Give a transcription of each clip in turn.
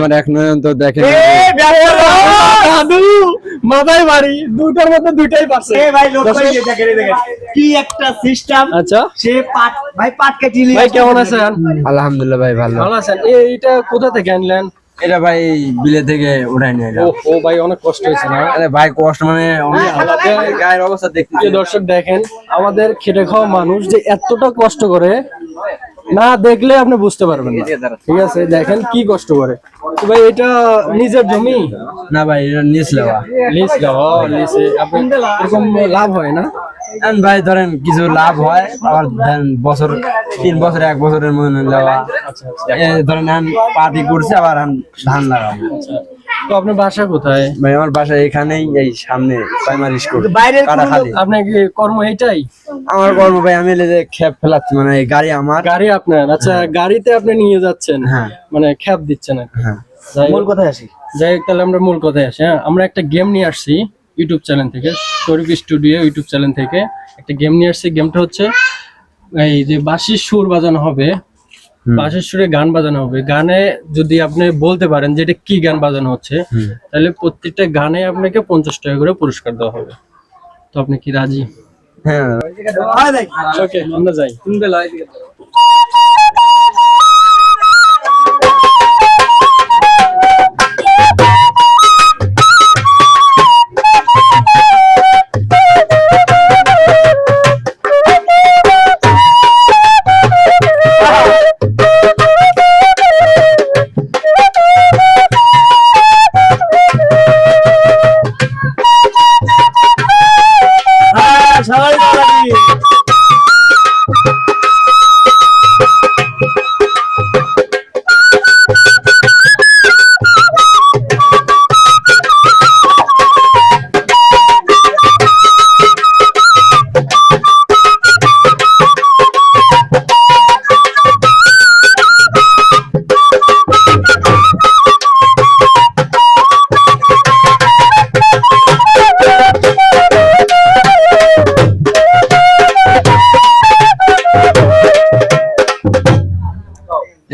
আমার এক নয়ন তো দাদু মাথায় বাড়ি দুটার মধ্যে দুইটাই পারছে। এ ভাই লোক পাই যে দেখেন এই কি একটা সিস্টেম আচ্ছা। সে পাট ভাই পাট কেটে নিয়ে ভাই কেমন আছেন? আলহামদুলিল্লাহ ভাই ভালো। ভালো আছেন। এইটা কোথা থেকে আনলেন? এটা ভাই বিলে থেকে উঠাই নিয়ে ও ও ভাই অনেক কষ্ট হয়েছে না? আরে ভাই কষ্ট মানে অনেক গায়ের অবস্থা দেখতে দর্শক দেখেন আমাদের খেটে খাওয়া মানুষ যে এতটা কষ্ট করে না দেখলে আপনি বুঝতে পারবেন না। ঠিক আছে দেখেন কি কষ্ট করে। ভাই এটা নিজের জমি? না ভাই এটা নিচ লেওয়া। দেওয়া লিজে আপনি এরকম লাভ হয় না? ভাই ধরেন কিছু লাভ হয় আবার ধরেন বছর তিন বছর এক বছরের মধ্যে লেওয়া ধরেন এখন পাটি করছে আবার ধান লাগাবো। তো আপনার বাসা কোথায়? ভাই আমার বাসা এখানেই এই সামনে প্রাইমারি স্কুল বাইরের আপনার কি কর্ম এইটাই আমার কর্ম ভাই আমি যে খেপ ফেলাচ্ছি মানে গাড়ি আমার। গাড়ি আপনার? আচ্ছা গাড়িতে আপনি নিয়ে যাচ্ছেন? হ্যাঁ। মানে খ্যাপ দিচ্ছেন আর হ্যাঁ। যাই মূল কথায় আসি। যাই হোক তাহলে আমরা মূল কথায় আসি হ্যাঁ। আমরা একটা গেম নিয়ে আসছি ইউটিউব চ্যানেল থেকে শরীফ স্টুডিও ইউটিউব চ্যানেল থেকে। একটা গেম নিয়ে আসছি গেমটা হচ্ছে এই যে বাঁশির সুর বাজানো হবে। বাঁশির সুরে গান বাজানো হবে। গানে যদি আপনি বলতে পারেন যে এটা কি গান বাজানো হচ্ছে তাহলে প্রত্যেকটা গানে আপনাকে পঞ্চাশ টাকা করে পুরস্কার দেওয়া হবে। তো আপনি কি রাজি? হ্যাঁ। ওকে আমরা যাই।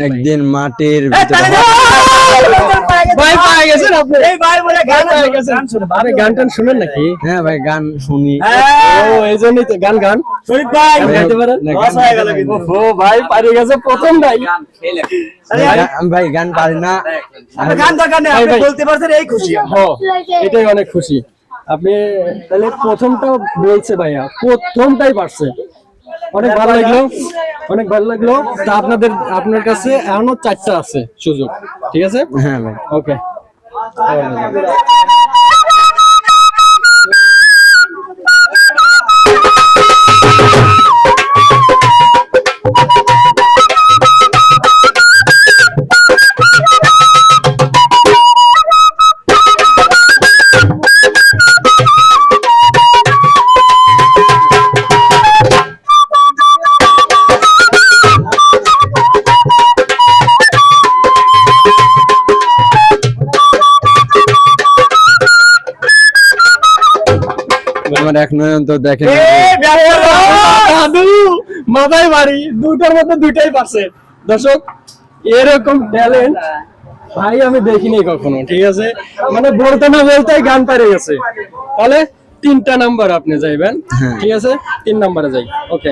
একদিন মাটির ভিতরে ভাই পায়ে গেছেন আপনি এই ভাই বলে গান গান শুনে আরে গান টান শুনেন নাকি হ্যাঁ ভাই গান শুনি হ্যাঁ ও এই তো গান গান শরীফ ভাই গাইতে পারেন না, লস হয়ে গেল কিন্তু ও ভাই পারে গেছে প্রথম ভাই, আমি ভাই গান পারি না গান দরকার নেই আপনি বলতে পারছেন এই খুশি এটাই অনেক খুশি আপনি তাহলে প্রথমটা বলছে ভাইয়া প্রথমটাই পারছে অনেক ভালো লাগল। অনেক ভালো লাগল। তা আপনাদের আপনার কাছে এখনও চারটা আছে সুযোগ। ঠিক আছে? হ্যাঁ ভাই। ওকে আমার এক নয়ন তো দেখে দাদু মাথায় বাড়ি দুটার মধ্যে দুইটাই পাশে দর্শক এরকম ট্যালেন্ট ভাই আমি দেখিনি কখনো ঠিক আছে? মানে বলতে না বলতে গান পারে গেছে। তাহলে তিনটা নাম্বার আপনি যাইবেন ঠিক আছে? তিন নাম্বারে যাই ওকে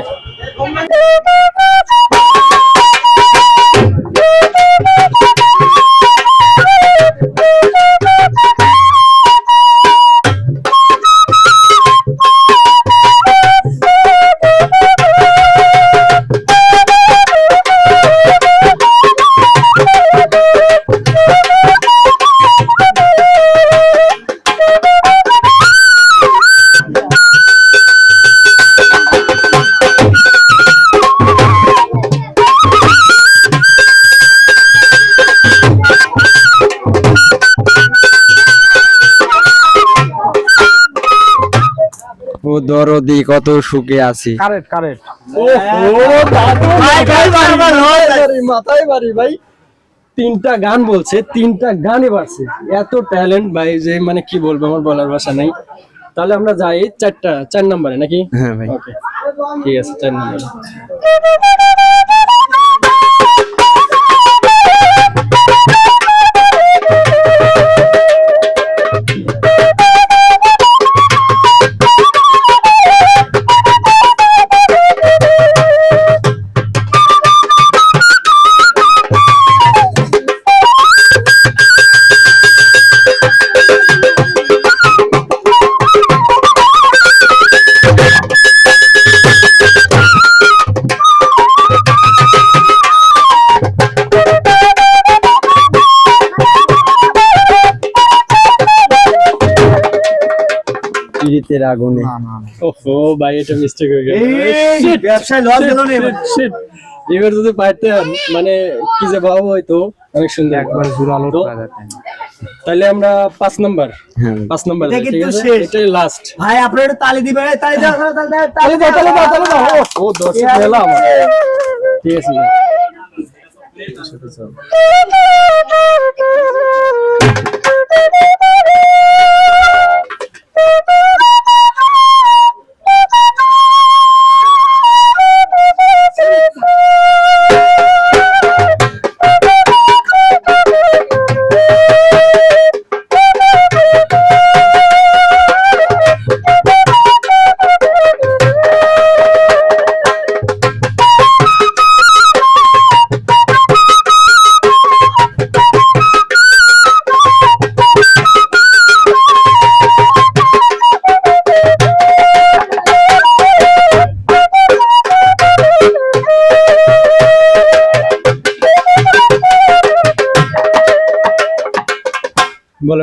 ও দরদি কত সুখে আছি। Correct correct. ও দাদু মাথায় বাড়ি ভাই। তিনটা গান বলছে তিনটা গানই পারছে এত ট্যালেন্ট ভাই যে মানে কি বলব আমার বলার ভাষা নাই। তাহলে আমরা যাই চারটা চার নম্বরে নাকি? হ্যাঁ ভাই। ওকে ঠিক আছে চার নম্বরে। শীতের আগুনে। ওহো ভাই এটা মিস্টেক হয়ে গেল। ব্যবসায় লস গেল না এবার। যদি পারতেন মানে কি যে ভাব হইতো অনেক সুন্দর। একবার জোরালো তাহলে আমরা পাঁচ নাম্বার। হ্যাঁ। পাঁচ নাম্বার ঠিক আছে এটাই লাস্ট ভাই আপনারা একটু তালি দিবেন তালি দাও তালি দাও তাহলে দাও তাহলে দাও ও দর্শক মেলা আমার ঠিক আছে। ভাই।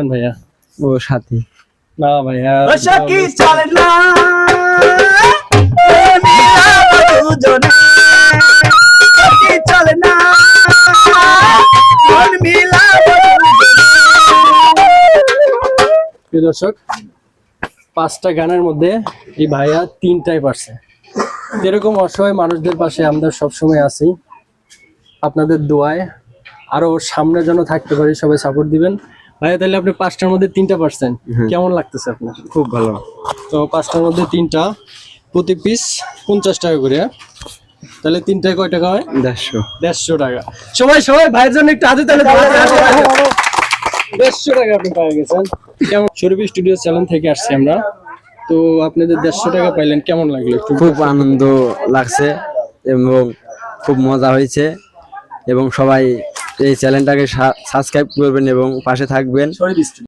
বলেন ভাইয়া। ও সাথী। না ভাইয়া কি চলে না। চলে মন। প্রিয় দর্শক পাঁচটা গানের মধ্যে এই ভাইয়া তিনটাই পারছে। এরকম অসহায় মানুষদের পাশে আমরা সবসময় আছি আপনাদের দোয়ায় আরও সামনে যেন থাকতে পারি সবাই সাপোর্ট দিবেন। ভাইয়া তাহলে আপনি পাঁচটার মধ্যে তিনটা পারছেন। কেমন লাগতেছে আপনার? খুব ভালো। তো পাঁচটার মধ্যে তিনটা প্রতি পিস পঞ্চাশ টাকা করে? তাহলে তিনটায় কয় টাকা হয়? দেড়শো। দেড়শো টাকা। সবাই সবাই ভাইয়ের জন্য একটু হাতে তাহলে। দেড়শো টাকা আপনি পেয়ে গেছেন। কেমন? শরীফ স্টুডিও চ্যানেল থেকে আসছি আমরা। তো আপনাদের দেড়শো টাকা পাইলেন কেমন লাগল খুব আনন্দ লাগছে এবং খুব মজা হয়েছে। এবং সবাই এই চ্যানেলটাকে সাবস্ক্রাইব করবেন এবং পাশে থাকবেন।